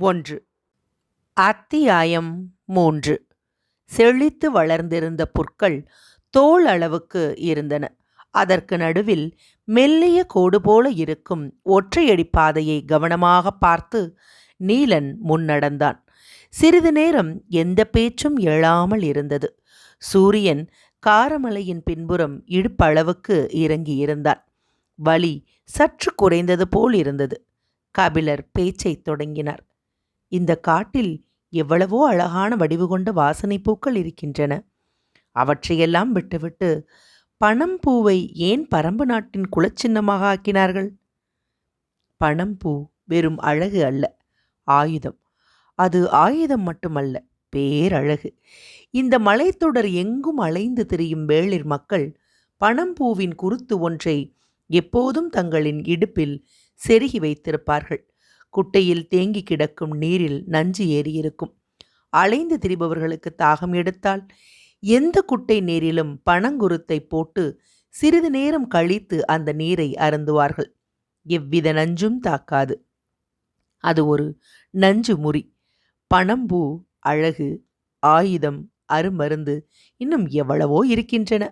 ஒன்று. அத்தியாயம் மூன்று. செழித்து வளர்ந்திருந்த புற்கள் தோல் அளவுக்கு இருந்தன. அதற்கு நடுவில் மெல்லிய கோடு போல இருக்கும் ஒற்றையடி பாதையை கவனமாக பார்த்து நீலன் முன்னடந்தான். சிறிது நேரம் எந்த பேச்சும் எழாமல் இருந்தது. சூரியன் காரமலையின் பின்புறம் இடுப்பளவுக்கு இறங்கியிருந்தான் வலி சற்று குறைந்தது போல் இருந்தது. கபிலர் பேச்சைத் தொடங்கினார். இந்த காட்டில் எவ்வளவோ அழகான வடிவு கொண்ட வாசனை பூக்கள் இருக்கின்றன. அவற்றையெல்லாம் விட்டுவிட்டு பணம்பூவை ஏன் பரம்பு நாட்டின் குலச்சின்னமாக ஆக்கினார்கள்? பணம்பூ வெறும் அழகு அல்ல ஆயுதம். அது ஆயுதம் மட்டுமல்ல பேரழகு. இந்த மலைத்தொடர் எங்கும் அலைந்து திரியும் வேளிர் மக்கள் பணம்பூவின் குருத்து ஒன்றை எப்போதும் தங்களின் இடுப்பில் செருகி வைத்திருப்பார்கள். குட்டையில் தேங்கி கிடக்கும் நீரில் நஞ்சு ஏறியிருக்கும். அலைந்து திரிபவர்களுக்கு தாகம் எடுத்தால் எந்த குட்டை நீரிலும் பனங்குருத்தை போட்டு சிறிது நேரம் கழித்து அந்த நீரை அருந்துவார்கள். எவ்வித நஞ்சும் தாக்காது. அது ஒரு நஞ்சு முறி. பணம்பூ அழகு ஆயுதம் அருமருந்து இன்னும் எவ்வளவோ இருக்கின்றன.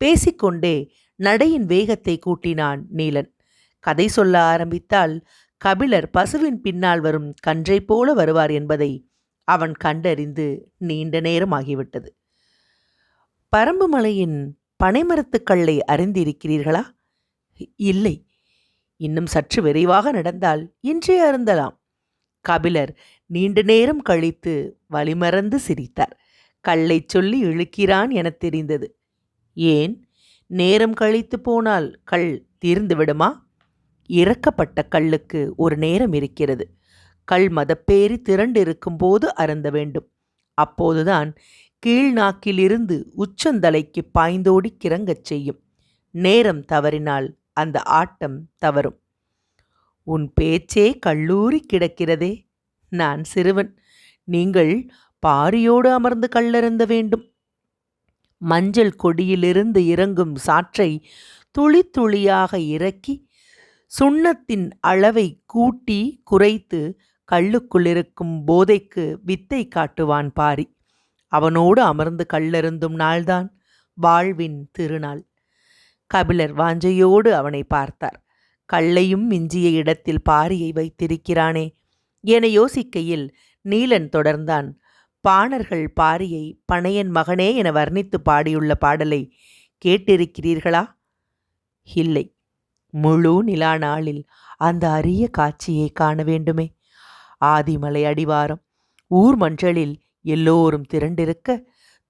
பேசிக்கொண்டே நடையின் வேகத்தை கூட்டினான் நீலன். கதை சொல்ல ஆரம்பித்தால் கபிலர் பசுவின் பின்னால் வரும் கன்றை போல வருவார் என்பதை அவன் கண்டறிந்து நீண்ட நேரம் ஆகிவிட்டது பரம்பு மலையின் பனைமரத்துக்கல்லை அறிந்திருக்கிறீர்களா? இல்லை. இன்னும் சற்று விரைவாக நடந்தால் இன்றே அருந்தலாம். கபிலர் நீண்ட நேரம் கழித்து வழிமறந்து சிரித்தார். கல்லை சொல்லி இழுக்கிறான் எனத் தெரிந்தது. ஏன்? நேரம் கழித்து போனால் கல் தீர்ந்து விடுமா இறக்கப்பட்ட கல்லுக்கு ஒரு நேரம் இருக்கிறது. கல் மதப்பேறி திரண்டிருக்கும் போது அருந்த வேண்டும். அப்போதுதான் கீழ்நாக்கிலிருந்து உச்சந்தலைக்கு பாய்ந்தோடி கிறங்கச் செய்யும். நேரம் தவறினால் அந்த ஆட்டம் தவறும். உன் பேச்சே கல்லூரி கிடக்கிறதே. நான் சிறுவன். நீங்கள் பாரியோடு அமர்ந்து கல்லருந்த வேண்டும். மஞ்சள் கொடியிலிருந்து இறங்கும் சாற்றை துளி துளியாக இறக்கி சுண்ணத்தின் அளவை கூட்டி குறைத்து கல்லுக்குள்ளிருக்கும் போதைக்கு வித்தை காட்டுவான் பாரி. அவனோடு அமர்ந்து கல்லருந்தும் நாள்தான் வாழ்வின் திருநாள். கபிலர் வாஞ்சையோடு அவனை பார்த்தார். கல்லையும் மிஞ்சிய இடத்தில் பாரியை வைத்திருக்கிறானே. என யோசிக்கையில் நீலன் தொடர்ந்தான். பாணர்கள் பாரியை பனையன் மகனே என வர்ணித்து பாடியுள்ள பாடலை கேட்டிருக்கிறீர்களா? இல்லை. முழு நிலா நாளில் அந்த அரிய காட்சியை காண வேண்டுமே. ஆதிமலை அடிவாரம் ஊர் மஞ்சளில் எல்லோரும் திரண்டிருக்க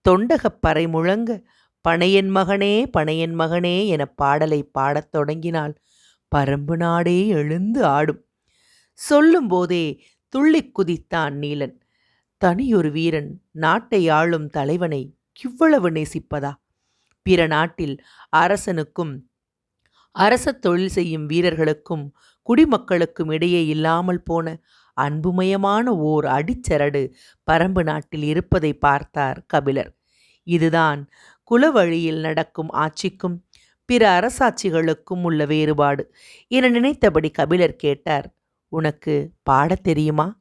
தொண்டகப் பறை முழங்க பனையன் மகனே பனையன் மகனே என பாடலை பாடத் தொடங்கினால் பரம்பு நாடே எழுந்து ஆடும். சொல்லும்போதே துள்ளிக் குதித்தான் நீலன். தனியொரு வீரன் நாட்டை ஆளும் தலைவனை இவ்வளவு நேசிப்பதா? பிற நாட்டில் அரசனுக்கும் அரச தொழில் செய்யும் வீரர்களுக்கும் குடிமக்களுக்கும் இடையே இல்லாமல் போன அன்புமயமான ஓர் அடிச்சரடு பரம்பு நாட்டில் இருப்பதை பார்த்தார் கபிலர். இதுதான் குலவழியில் நடக்கும் ஆட்சிக்கும் பிற அரசாட்சிகளுக்கும் உள்ள வேறுபாடு என நினைத்தபடி கபிலர் கேட்டார். உனக்கு பாடத் தெரியுமா?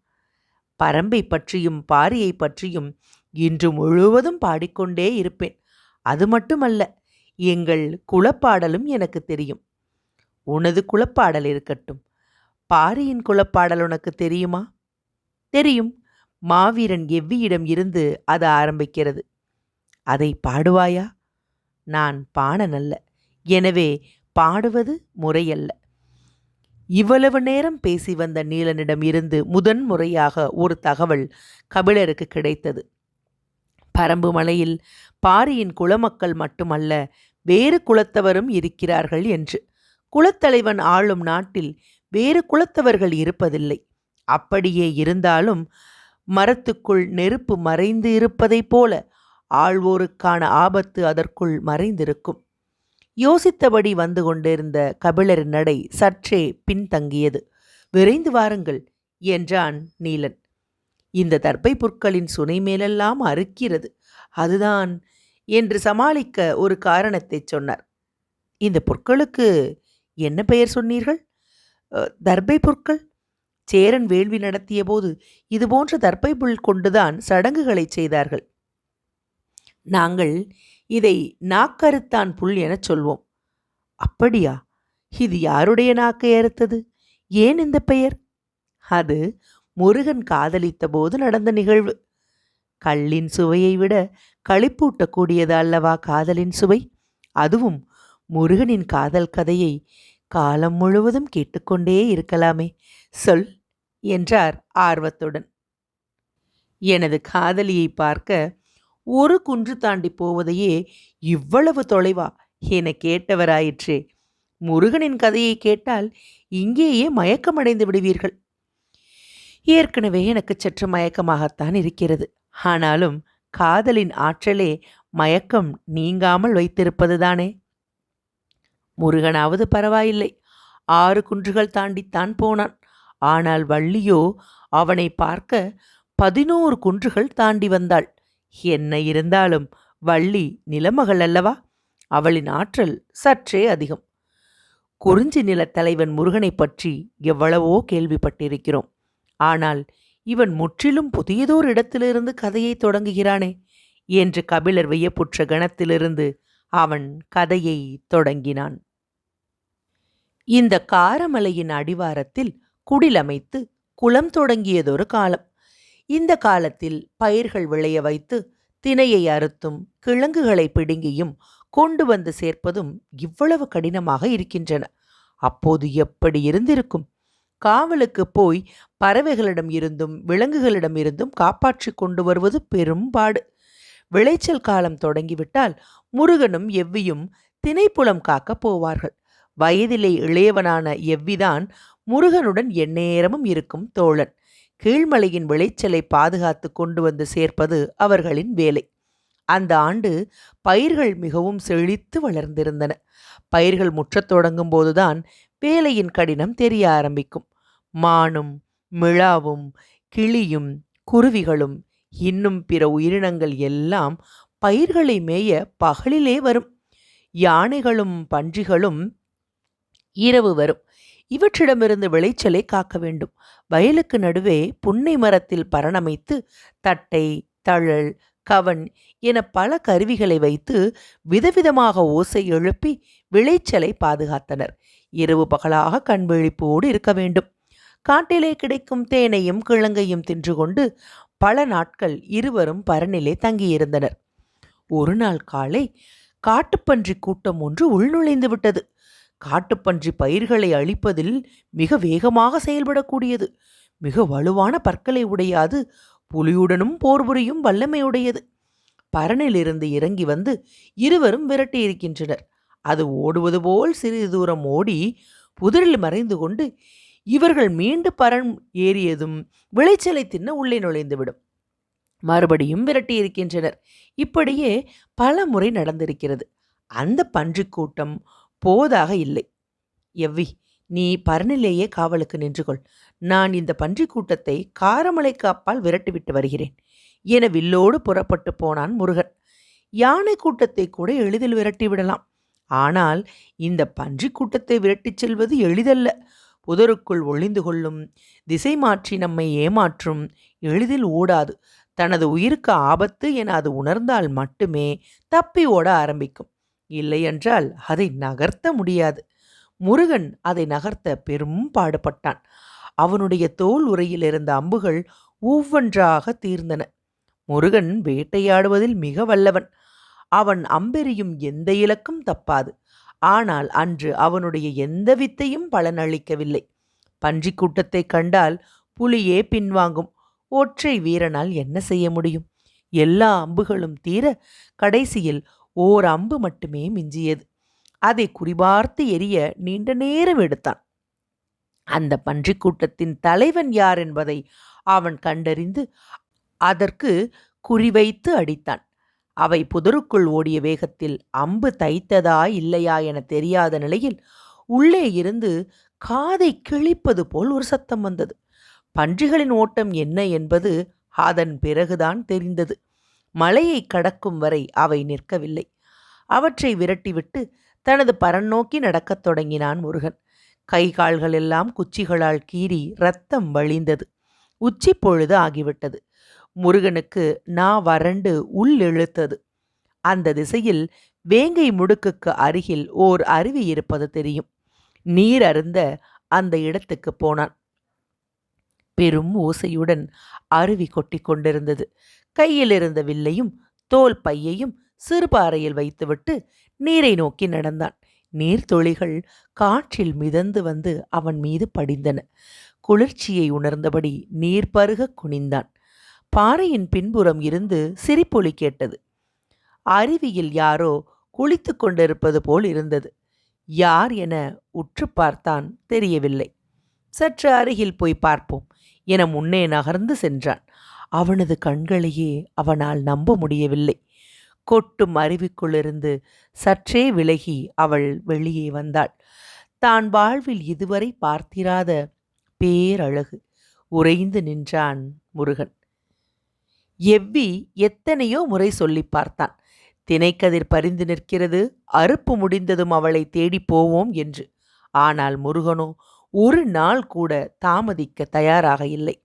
பரம்பை பற்றியும் பாரியை பற்றியும் இன்று முழுவதும் பாடிக்கொண்டே இருப்பேன். அது மட்டுமல்ல எங்கள் குலப்பாடலும் எனக்கு தெரியும். உனது குலப்பாடல் இருக்கட்டும். பாரியின் குலப்பாடல் உனக்கு தெரியுமா? தெரியும். மாவீரன் எவ்வியிடம் இருந்து அது ஆரம்பிக்கிறது. அதை பாடுவாயா? நான் பாணன் அல்ல. எனவே பாடுவது முறையல்ல. இவ்வளவு நேரம் பேசி வந்த நீலனிடம் இருந்து முதன் முறையாக ஒரு தகவல் கபிலருக்கு கிடைத்தது. பரம்பு மலையில் பாரியின் குலமக்கள் மட்டுமல்ல வேறு குலத்தவரும் இருக்கிறார்கள் என்று. குலத்தலைவன் ஆளும் நாட்டில் வேறு குலத்தவர்கள் இருப்பதில்லை. அப்படியே இருந்தாலும் மரத்துக்குள் நெருப்பு மறைந்து இருப்பதைப் போல ஆழ்வோருக்கான ஆபத்து அதற்குள் மறைந்திருக்கும். யோசித்தபடி வந்து கொண்டிருந்த கபிலரின் நடை சற்றே பின்தங்கியது. விரைந்து வாருங்கள் என்றான் நீலன். இந்த தர்பை புற்களின் சுனை மேலெல்லாம் அறுக்கிறது. அதுதான் என்று சமாளிக்க ஒரு காரணத்தைச் சொன்னார். இந்த புற்களுக்கு என்ன பெயர் சொன்னீர்கள்? தர்பை புற்கள்? சேரன் வேள்வி நடத்திய போது இதுபோன்ற தர்பை புல் கொண்டுதான் சடங்குகளைச் செய்தார்கள். நாங்கள் இதை நாக்கறுத்தான் புல் எனச் சொல்வோம். அப்படியா? இது யாருடைய நாக்கை அறுத்தது? ஏன் இந்த பெயர்? அது முருகன் காதலித்த போது நடந்த நிகழ்வு கள்ளின் சுவையை விட களிப்பூட்டக்கூடியது அல்லவா காதலின் சுவை? அதுவும் முருகனின் காதல் கதையை காலம் முழுவதும் கேட்டுக்கொண்டே இருக்கலாமே. சொல் என்றார் ஆர்வத்துடன். எனது காதலியை பார்க்க ஒரு குன்று தாண்டி போவதையே இவ்வளவு தொலைவா? என கேட்டவராயிற்றே. முருகனின் கதையை கேட்டால் இங்கேயே மயக்கமடைந்து விடுவீர்கள். ஏற்கனவே எனக்கு சற்று மயக்கமாகத்தான் இருக்கிறது. ஆனாலும் காதலின் ஆற்றலே மயக்கம் நீங்காமல் வைத்திருப்பதுதானே? முருகனாவது பரவாயில்லை. ஆறு குன்றுகள் தாண்டித்தான் போனான். ஆனால் வள்ளியோ அவனை பார்க்க பதினோரு குன்றுகள் தாண்டி வந்தாள். என்ன இருந்தாலும் வள்ளி நிலமகள் அல்லவா? அவளின் ஆற்றல் சற்றே அதிகம். குறிஞ்சி நிலத்தலைவன் முருகனை முருகனைப் பற்றி எவ்வளவோ கேள்விப்பட்டிருக்கிறோம். ஆனால் இவன் முற்றிலும் புதியதோர் இடத்திலிருந்து கதையை தொடங்குகிறானே என்று கபிலர் வியப்புற்ற கணத்திலிருந்து அவன் கதையை தொடங்கினான். இந்த காரமலையின் அடிவாரத்தில் குடிலமைத்து குளம் தொடங்கியதொரு காலம். இந்த காலத்தில் பயிர்கள் விளைய வைத்து தினையை அறுத்தும் கிழங்குகளை பிடுங்கியும் கொண்டு வந்து சேர்ப்பதும் இவ்வளவு கடினமாக இருக்கின்றன. அப்போது எப்படி இருந்திருக்கும்? காவலுக்கு போய் பறவைகளிடம் இருந்தும் விலங்குகளிடம் இருந்தும் காப்பாற்றி கொண்டு வருவது பெரும்பாடு விளைச்சல் காலம் தொடங்கிவிட்டால் முருகனும் எவ்வியும் திணைப்புலம் காக்கப் போவார்கள். வயதிலே இளையவனான எவ்விதான் முருகனுடன் எந்நேரமும் இருக்கும் தோழன். கீழ்மலையின் விளைச்சலை பாதுகாத்து கொண்டு வந்து சேர்ப்பது அவர்களின் வேலை. அந்த ஆண்டு பயிர்கள் மிகவும் செழித்து வளர்ந்திருந்தன. பயிர்கள் முற்றத் தொடங்கும் போதுதான் வேலையின் கடினம் தெரிய ஆரம்பிக்கும். மானும் மிழாவும் கிளியும் குருவிகளும் இன்னும் பிற உயிரினங்கள் எல்லாம் பயிர்களை மேய பகலிலே வரும். யானைகளும் பன்றிகளும் இரவு வரும். இவற்றிடமிருந்து விளைச்சலை காக்க வேண்டும். வயலுக்கு நடுவே புன்னை மரத்தில் பரணமைத்து தட்டை தழல் கவன் என பல கருவிகளை வைத்து விதவிதமாக ஓசை எழுப்பி விளைச்சலை பாதுகாத்தனர். இரவு பகலாக கண் விழிப்போடு இருக்க வேண்டும். காட்டிலே கிடைக்கும் தேனையும் கிழங்கையும் தின்று கொண்டு பல நாட்கள் இருவரும் பரனிலே தங்கியிருந்தனர். ஒரு நாள் காலை காட்டுப்பன்றி கூட்டம் ஒன்று உள்நுழைந்து விட்டது. காட்டுப்பன்றி பயிர்களை அழிப்பதில் மிக வேகமாக செயல்படக்கூடியது. மிக வலுவான பற்களை உடையாது புலியுடனும் போர் புரியும் வல்லமையுடையது. பரனிலிருந்து இறங்கி வந்து இருவரும் விரட்டியிருக்கின்றனர். அது ஓடுவது போல் சிறிது தூரம் ஓடி புதரில் மறைந்து கொண்டு இவர்கள் மீண்டு பரன் ஏறியதும் விளைச்சலை தின்ன உள்ளே நுழைந்துவிடும். மறுபடியும் விரட்டி இருக்கின்றனர். இப்படியே பல முறை நடந்திருக்கிறது. அந்த பன்றிக் கூட்டம் போதாக இல்லை. எவ்வி நீ பரனிலேயே காவலுக்கு நின்று கொள் நான் இந்த பன்றிக் கூட்டத்தை காரமலைக்கு அப்பால் விரட்டிவிட்டு வருகிறேன். என வில்லோடு புறப்பட்டு போனான் முருகன். யானை கூட்டத்தை கூட எளிதில் விரட்டி விடலாம் ஆனால் இந்த பன்றிக் கூட்டத்தை விரட்டிச் செல்வது எளிதல்ல. புதருக்குள் ஒளிந்து கொள்ளும் திசை மாற்றி நம்மை ஏமாற்றும் எளிதில் ஓடாது. தனது உயிருக்கு ஆபத்து என அது உணர்ந்தால் மட்டுமே தப்பி ஓட ஆரம்பிக்கும். இல்லையென்றால் அதை நகர்த்த முடியாது. முருகன் அதை நகர்த்த பெரும் பாடுபட்டான். அவனுடைய தோல் உரையில் இருந்த அம்புகள் ஒவ்வொன்றாக தீர்ந்தன. முருகன் வேட்டையாடுவதில் மிக வல்லவன். அவன் அம்பெறியும் எந்த இலக்கும் தப்பாது. ஆனால் அன்று அவனுடைய எந்த வித்தையும் பலனளிக்கவில்லை. பன்றி கூட்டத்தை கண்டால் புலியே பின்வாங்கும். ஒற்றை வீரனால் என்ன செய்ய முடியும்? எல்லா அம்புகளும் தீர கடைசியில் ஓர் அம்பு மட்டுமே மிஞ்சியது. அதை குறிபார்த்து எரிய நீண்ட நேரம் எடுத்தான். அந்த பன்றி கூட்டத்தின் தலைவன் யார் என்பதை அவன் கண்டறிந்து அதற்கு குறிவைத்து அடித்தான். அவை புதருக்குள் ஓடிய வேகத்தில் அம்பு தைத்ததா இல்லையா என தெரியாத நிலையில் உள்ளே இருந்து காதை கிழிப்பது போல் ஒரு சத்தம் வந்தது. பன்றிகளின் ஓட்டம் என்ன என்பது அதன் பிறகுதான் தெரிந்தது. மலையை கடக்கும் வரை அவை நிற்கவில்லை. அவற்றை விரட்டிவிட்டு தனது பரன் நோக்கி நடக்கத் தொடங்கினான் முருகன். கை கால்கள் எல்லாம் குச்சிகளால் கீறி ரத்தம் வழிந்தது. உச்சி பொழுது ஆகிவிட்டது. முருகனுக்கு நா வறண்டு உள்ளிழுத்தது அந்த திசையில் வேங்கை முடுக்குக்கு அருகில் ஓர் அருவி இருப்பது தெரியும். நீர் அருந்த அந்த இடத்துக்கு போனான். பெரும் ஓசையுடன் அருவி கொட்டி கொண்டிருந்தது. கையில் இருந்த வில்லையும் தோல் பையையும் சிறுபாறையில் வைத்துவிட்டு நீரை நோக்கி நடந்தான். நீர்த்துளிகள் காற்றில் மிதந்து வந்து அவன் மீது படிந்தன. குளிர்ச்சியை உணர்ந்தபடி நீர் பருக குனிந்தான். பாறையின் பின்புறம் இருந்து சிரிப்பொலி கேட்டது. அருவியில் யாரோ குளித்து கொண்டிருப்பது போல் இருந்தது. யார் என உற்று பார்த்தான் தெரியவில்லை. சற்று அருகில் போய் பார்ப்போம் என முன்னே நகர்ந்து சென்றான். அவனது கண்களையே அவனால் நம்ப முடியவில்லை. கொட்டும் அருவிக்குள்ளிருந்து சற்றே விலகி அவள் வெளியே வந்தாள். தான் வாழ்வில் இதுவரை பார்த்திராத பேரழகு உறைந்து நின்றான் முருகன். எவ்வி எத்தனையோ முறை சொல்லி பார்த்தான். தினைக்கதிர் பரிந்து நிற்கிறது அறுப்பு முடிந்ததும் அவளை தேடி போவோம் என்று. ஆனால் முருகனோ ஒரு நாள் கூட தாமதிக்க தயாராக இல்லை.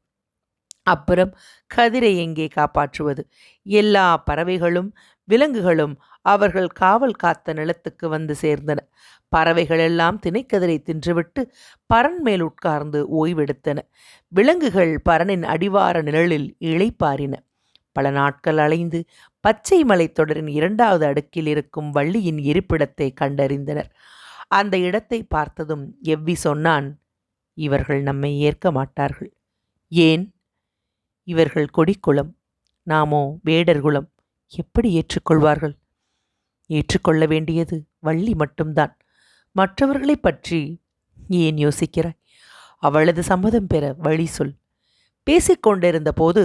அப்புறம் கதிரை எங்கே காப்பாற்றுவது? எல்லா பறவைகளும் விலங்குகளும் அவர்கள் காவல் காத்த நிலத்துக்கு வந்து சேர்ந்தன. பறவைகளெல்லாம் திணைக்கதிரை தின்றுவிட்டு பரன் மேல் உட்கார்ந்து ஓய்வெடுத்தன. விலங்குகள் பரனின் அடிவார நிழலில் இளைப்பாரின பல நாட்கள் அலைந்து பச்சை மலைத்தொடரின் இரண்டாவது அடுக்கில் இருக்கும் வள்ளியின் இருப்பிடத்தை கண்டறிந்தனர். அந்த இடத்தை பார்த்ததும் எவ்வி சொன்னான் இவர்கள் நம்மை ஏற்க மாட்டார்கள். ஏன்? இவர்கள் கொடிக்குளம் நாமோ வேடர்குலம் எப்படி ஏற்றுக்கொள்வார்கள்? ஏற்றுக்கொள்ள வேண்டியது வள்ளி மட்டும்தான். மற்றவர்களை பற்றி ஏன் யோசிக்கிறாய்? அவளது சம்மதம் பெற வழி சொல். பேசிக்கொண்டிருந்த போது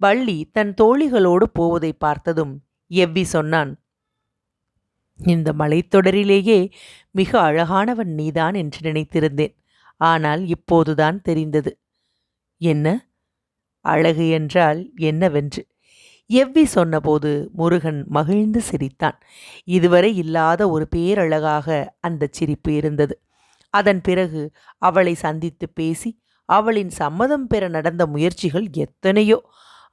வள்ளி தன் தோழிகளோடு போவதை பார்த்ததும் எவ்வி சொன்னான் இந்த மலைத்தொடரிலேயே மிக அழகானவன் நீதான் என்று நினைத்திருந்தேன். ஆனால் இப்போதுதான் தெரிந்தது. என்ன? அழகு என்றால் என்னவென்று? எவ்வி சொன்னபோது முருகன் மகிழ்ந்து சிரித்தான். இதுவரை இல்லாத ஒரு பேரழகாக அந்த சிரிப்பு இருந்தது. அதன் பிறகு அவளை சந்தித்து பேசி அவளின் சம்மதம் பெற நடந்த முயற்சிகள் எத்தனையோ!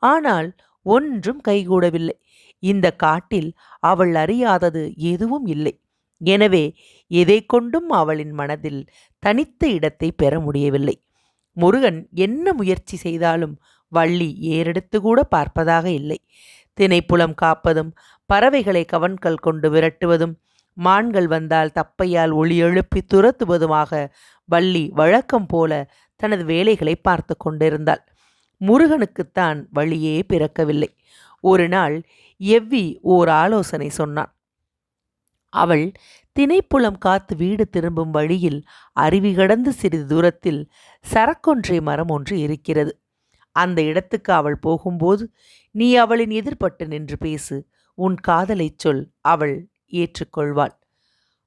ஆனால் ஒன்றும் கைகூடவில்லை. இந்த காட்டில் அவள் அறியாதது எதுவும் இல்லை. எனவே எதை கொண்டும் அவளின் மனதில் தனித்த இடத்தை பெற முடியவில்லை. முருகன் என்ன முயற்சி செய்தாலும் வள்ளி ஏறெடுத்து கூட பார்ப்பதாக இல்லை. தினைப்புலம் காப்பதும் பறவைகளை கவன்கள் கொண்டு விரட்டுவதும் மான்கள் வந்தால் தப்பையால் ஒளி எழுப்பி துரத்துவதுமாக வள்ளி வழக்கம் போல தனது வேலைகளை பார்த்து கொண்டிருந்தாள். முருகனுக்குத்தான் வழியே பிறக்கவில்லை. ஒரு நாள் எவ்வி ஓர் ஆலோசனை சொன்னான். அவள் திணைப்புலம் காத்து வீடு திரும்பும் வழியில் அருவி கடந்து சிறிது தூரத்தில் சரக்கொன்றை மரம் ஒன்று இருக்கிறது. அந்த இடத்துக்கு அவள் போகும்போது நீ அவளின் எதிர்பட்டு நின்று பேசு உன் காதலைச் சொல் அவள் ஏற்றுக்கொள்வாள்.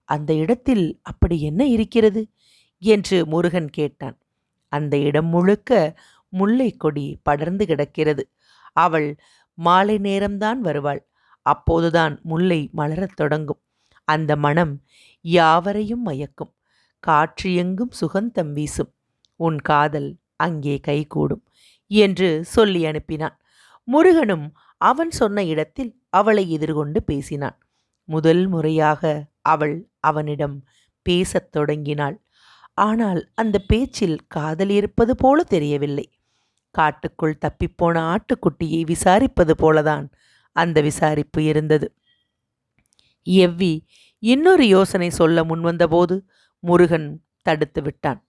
அந்த இடத்தில் அப்படி என்ன இருக்கிறது? என்று முருகன் கேட்டான். அந்த இடம் முழுக்க முல்லை கொடி படர்ந்து கிடக்கிறது. அவள் மாலை நேரம்தான் வருவாள். அப்போதுதான் முல்லை மலரத் தொடங்கும். அந்த மனம் யாவரையும் மயக்கும். காற்று எங்கும் சுகந்தம் வீசும். உன் காதல் அங்கே கைகூடும் என்று சொல்லி அனுப்பினான். முருகனும் அவன் சொன்ன இடத்தில் அவளை எதிர்கொண்டு பேசினான். முதல் முறையாக அவள் அவனிடம் பேசத் தொடங்கினாள். ஆனால் அந்த பேச்சில் காதல் இருப்பது போல தெரியவில்லை. காட்டுக்குள் தப்பிப்போன ஆட்டுக்குட்டியை விசாரிப்பது போலதான் அந்த விசாரிப்பு இருந்தது. எவ்வி இன்னொரு யோசனை சொல்ல முன்வந்தபோது முருகன் தடுத்து விட்டான்.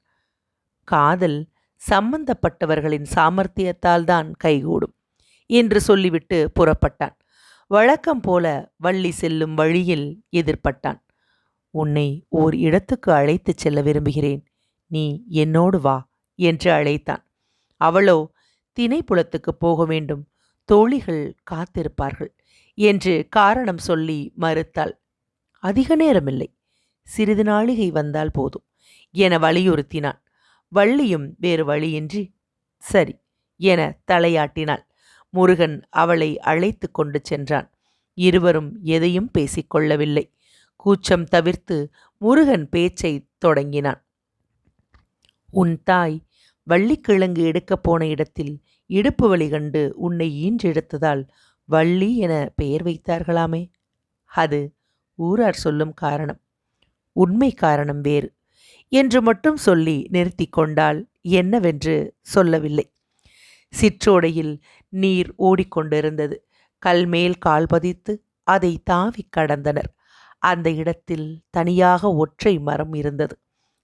காதல் சம்பந்தப்பட்டவர்களின் சாமர்த்தியத்தால் தான் கைகூடும் என்று சொல்லிவிட்டு புறப்பட்டான். வழக்கம் போல வள்ளி செல்லும் வழியில் எதிர்பட்டான். உன்னை ஓர் இடத்துக்கு அழைத்துச் செல்ல விரும்புகிறேன். நீ என்னோடு வா என்று அழைத்தான். அவளோ தினைப்புலத்துக்கு போக வேண்டும். தோழிகள் காத்திருப்பார்கள் என்று காரணம் சொல்லி மறுத்தாள். அதிக நேரமில்லை. சிறிது நாளிகை வந்தால் போதும் என வலியுறுத்தினான் வள்ளியும் வேறு வழியின்றி சரி என தலையாட்டினாள். முருகன் அவளை அழைத்து கொண்டு சென்றான். இருவரும் எதையும் பேசிக்கொள்ளவில்லை கூச்சம் தவிர்த்து முருகன் பேச்சை தொடங்கினான். உன் தாய் வள்ளிக்கிழங்கு எடுக்கப் போன இடத்தில் இடுப்பு வலி கண்டு உன்னை ஈன்றெடுத்ததால் வள்ளி என பெயர் வைத்தார்களாமே. அது ஊரார் சொல்லும் காரணம். உண்மை காரணம் வேறு. என்று மட்டும் சொல்லி நிறுத்தி கொண்டால் என்னவென்று சொல்லவில்லை. சிற்றோடையில் நீர் ஓடிக்கொண்டிருந்தது. கல்மேல் கால் பதித்து அதை தாவி கடந்தனர். அந்த இடத்தில் தனியாக ஒற்றை மரம் இருந்தது.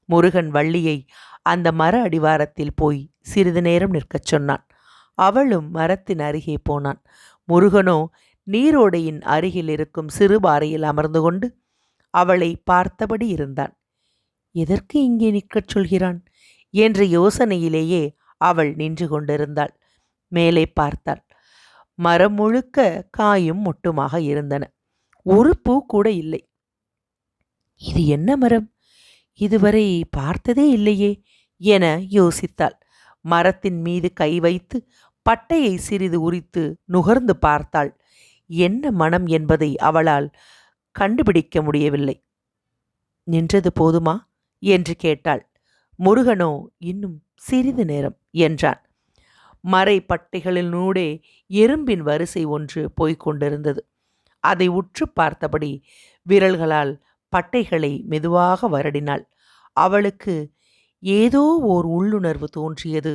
முருகன் வள்ளியை அந்த மர அடிவாரத்தில் போய் சிறிது நேரம் நிற்கச் சொன்னான். அவளும் மரத்தின் அருகே போனான். முருகனோ நீரோடையின் அருகில் இருக்கும் சிறு பாறையில் அமர்ந்து கொண்டு அவளை பார்த்தபடி இருந்தான். எதற்கு இங்கே நிற்கச் சொல்கிறான்? என்ற யோசனையிலேயே அவள் நின்று கொண்டிருந்தாள். மேலே பார்த்தாள். மரம் முழுக்க காயும் மொட்டுமாக இருந்தன. ஒரு பூ கூட இல்லை. இது என்ன மரம்? இதுவரை பார்த்ததே இல்லையே என யோசித்தாள். மரத்தின் மீது கை வைத்து பட்டையை சிறிது உரித்து நுகர்ந்து பார்த்தாள். என்ன மனம் என்பதை அவளால் கண்டுபிடிக்க முடியவில்லை. நின்றது போதுமா? என்று கேட்டாள். முருகனோ இன்னும் சிறிது நேரம் என்றான். மறை பட்டைகளினூடே எறும்பின் வரிசை ஒன்று போய்க் கொண்டிருந்தது. அதை உற்று பார்த்தபடி விரல்களால் பட்டைகளை மெதுவாக வருடினாள். அவளுக்கு ஏதோ ஓர் உள்ளுணர்வு தோன்றியது.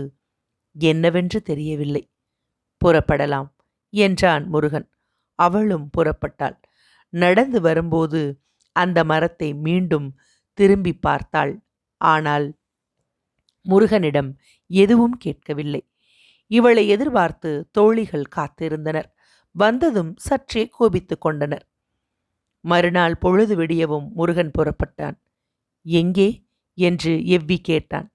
என்னவென்று தெரியவில்லை. புறப்படலாம் என்றான் முருகன். அவளும் புறப்பட்டாள். நடந்து வரும்போது அந்த மரத்தை மீண்டும் திரும்பி பார்த்தாள். ஆனால் முருகனிடம் எதுவும் கேட்கவில்லை. இவளை எதிர்பார்த்து தோழிகள் காத்திருந்தனர். வந்ததும் சற்றே கோபித்து கொண்டனர். மறுநாள் பொழுது விடியவும் முருகன் புறப்பட்டான். எங்கே? என்று எவ்வி கேட்டான்.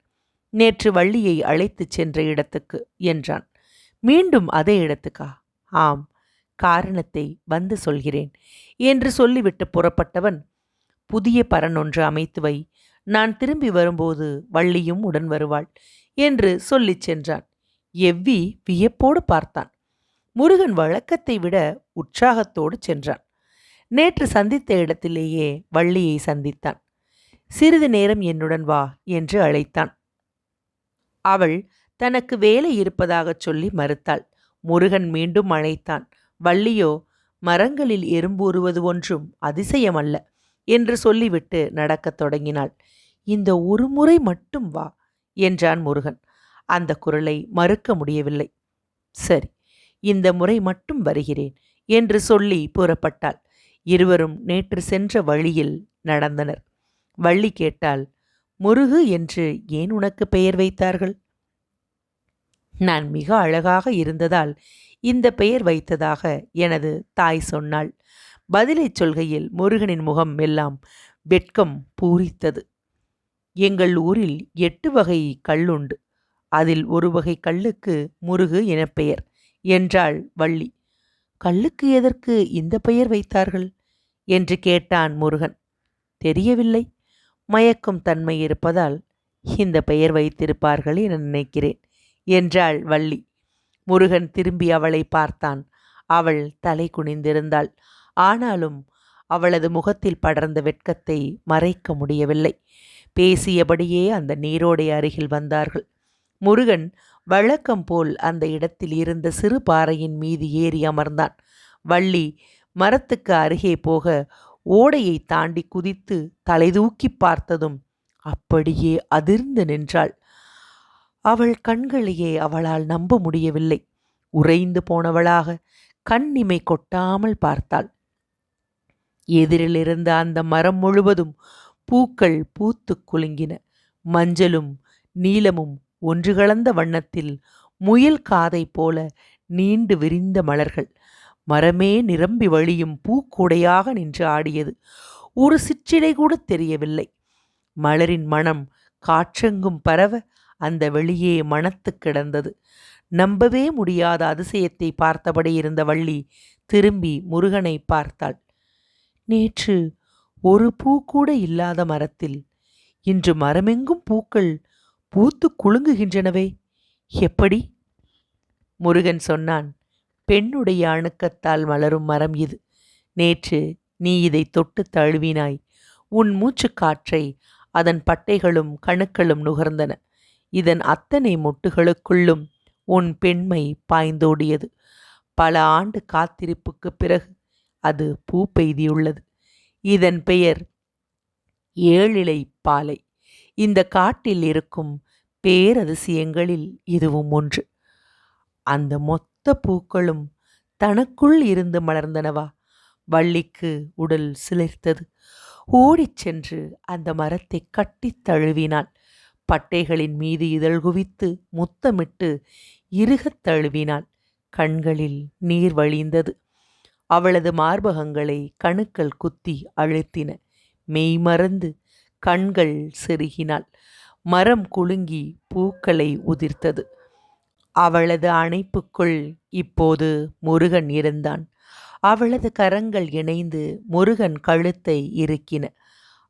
நேற்று வள்ளியை அழைத்துச் சென்ற இடத்துக்கு என்றான். மீண்டும் அதே இடத்துக்கா? ஆம் காரணத்தை வந்து சொல்கிறேன் என்று சொல்லிவிட்டு புறப்பட்டவன் புதிய பரன் ஒன்று அமைத்து வை நான் திரும்பி வரும்போது வள்ளியும் உடன் வருவாள் என்று சொல்லிச் சென்றான். எவ்வி வியப்போடு பார்த்தான். முருகன் வழக்கத்தை விட உற்சாகத்தோடு சென்றான். நேற்று சந்தித்த இடத்திலேயே வள்ளியை சந்தித்தான். சிறிது நேரம் என்னுடன் வா என்று அழைத்தான். அவள் தனக்கு வேலை இருப்பதாகச் சொல்லி மறுத்தாள். முருகன் மீண்டும் அழைத்தான். வள்ளியோ மரங்களில் எறும்பூறுவது ஒன்றும் அதிசயமல்ல என்று சொல்லிவிட்டு நடக்கத் தொடங்கினாள். இந்த ஒரு முறை மட்டும் வா என்றான் முருகன். அந்த குரலை மறுக்க முடியவில்லை. சரி இந்த முறை மட்டும் வருகிறேன் என்று சொல்லி புறப்பட்டாள். இருவரும் நேற்று சென்ற வழியில் நடந்தனர். வள்ளி கேட்டால் முருகு என்று ஏன் உனக்கு பெயர் வைத்தார்கள்? நான் மிக அழகாக இருந்ததால் இந்த பெயர் வைத்ததாக எனது தாய் சொன்னாள். பதிலைச் சொல்கையில் முருகனின் முகம் எல்லாம் வெட்கம் பூரித்தது. எங்கள் ஊரில் எட்டு வகை கல்லுண்டு அதில் ஒரு வகை கல்லுக்கு முருகு என பெயர் என்றாள் வள்ளி. கல்லுக்கு எதற்கு இந்த பெயர் வைத்தார்கள்? என்று கேட்டான் முருகன். தெரியவில்லை. மயக்கும் தன்மை இருப்பதால் இந்த பெயர் வைத்திருப்பார்கள் என நினைக்கிறேன் என்றாள் வள்ளி. முருகன் திரும்பி அவளை பார்த்தான். அவள் தலை குனிந்திருந்தாள். ஆனாலும் அவளது முகத்தில் படர்ந்த வெட்கத்தை மறைக்க முடியவில்லை. பேசியபடியே அந்த நீரோடை அருகில் வந்தார்கள். முருகன் வழக்கம் போல் அந்த இடத்தில் இருந்த சிறு பாறையின் மீது ஏறி அமர்ந்தான். வள்ளி மரத்துக்கு அருகே போக ஓடையை தாண்டி குதித்து தலைதூக்கி பார்த்ததும் அப்படியே அதிர்ந்து நின்றாள். அவள் கண்களையே அவளால் நம்ப முடியவில்லை. உறைந்து போனவளாக கண்ணிமை கொட்டாமல் பார்த்தாள். எதிரிலிருந்த அந்த மரம் முழுவதும் பூக்கள் பூத்து குலுங்கின. மஞ்சளும் நீலமும் ஒன்று கலந்த வண்ணத்தில் முயல் காதை போல நீண்டு விரிந்த மலர்கள். மரமே நிரம்பி வழியும் பூக்கூடையாக நின்று ஆடியது. ஒரு சிற்றிலை கூட தெரியவில்லை. மலரின் மனம் காற்றெங்கும் பரவ அந்த வெளியே மனத்து கிடந்தது. நம்பவே முடியாத அதிசயத்தை பார்த்தபடி இருந்த வள்ளி திரும்பி முருகனை பார்த்தாள். நேற்று ஒரு பூ கூட இல்லாத மரத்தில் இன்று மரமெங்கும் பூக்கள் பூத்து குலுங்குகின்றனவே. எப்படி? முருகன் சொன்னான் பெண்ணுடைய அணுக்கத்தால் மலரும் மரம் இது. நேற்று நீ இதை தொட்டு தழுவினாய். உன் மூச்சு காற்றை அதன் பட்டைகளும் கணுக்களும் நுகர்ந்தன. இதன் அத்தனை மொட்டுகளுக்குள்ளும் உன் பெண்மை பாய்ந்தோடியது. பல ஆண்டு காத்திருப்புக்குப் பிறகு அது பூ பெய்தியுள்ளது. இதன் பெயர் ஏழிலை பாலை. இந்த காட்டில் இருக்கும் பேரதிசயங்களில் இதுவும் ஒன்று. அந்த மொத்த பூக்களும் தனக்குள் இருந்து மலர்ந்தனவா? வள்ளிக்கு உடல் சிலிர்த்தது. ஓடிச் சென்று அந்த மரத்தை கட்டித் தழுவினாள். பட்டைகளின் மீது இதழ் குவித்து முத்தமிட்டு இறுகத் தழுவினாள். கண்களில் நீர் வழிந்தது. அவளது மார்பகங்களை கணுக்கள் குத்தி அழுத்தின. மெய்மறந்து கண்கள் செருகினாள். மரம் குலுங்கி பூக்களை உதிர்த்தது. அவளது அணைப்புக்குள் இப்போது முருகன் இருந்தான். அவளது கரங்கள் இணைந்து முருகன் கழுத்தை இறுக்கின.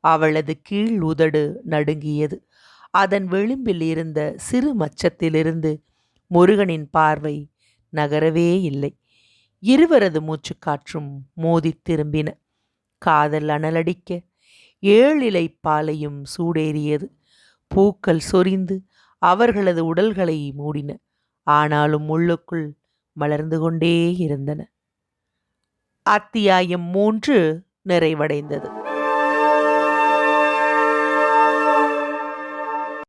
அவளது கீழ் உதடு நடுங்கியது. அதன் விளிம்பில் இருந்த சிறு மச்சத்திலிருந்து முருகனின் பார்வை நகரவே இல்லை. இருவரது மூச்சுக்காற்றும் மோதித் திரும்பின. காதல் அனலடிக்க ஏழிலை பாலையும் சூடேறியது. பூக்கள் சொரிந்து அவர்களது உடல்களை மூடின. ஆனாலும் உள்ளுக்குள் மலர்ந்து கொண்டே இருந்தன. அத்தியாயம் மூன்று நிறைவடைந்தது.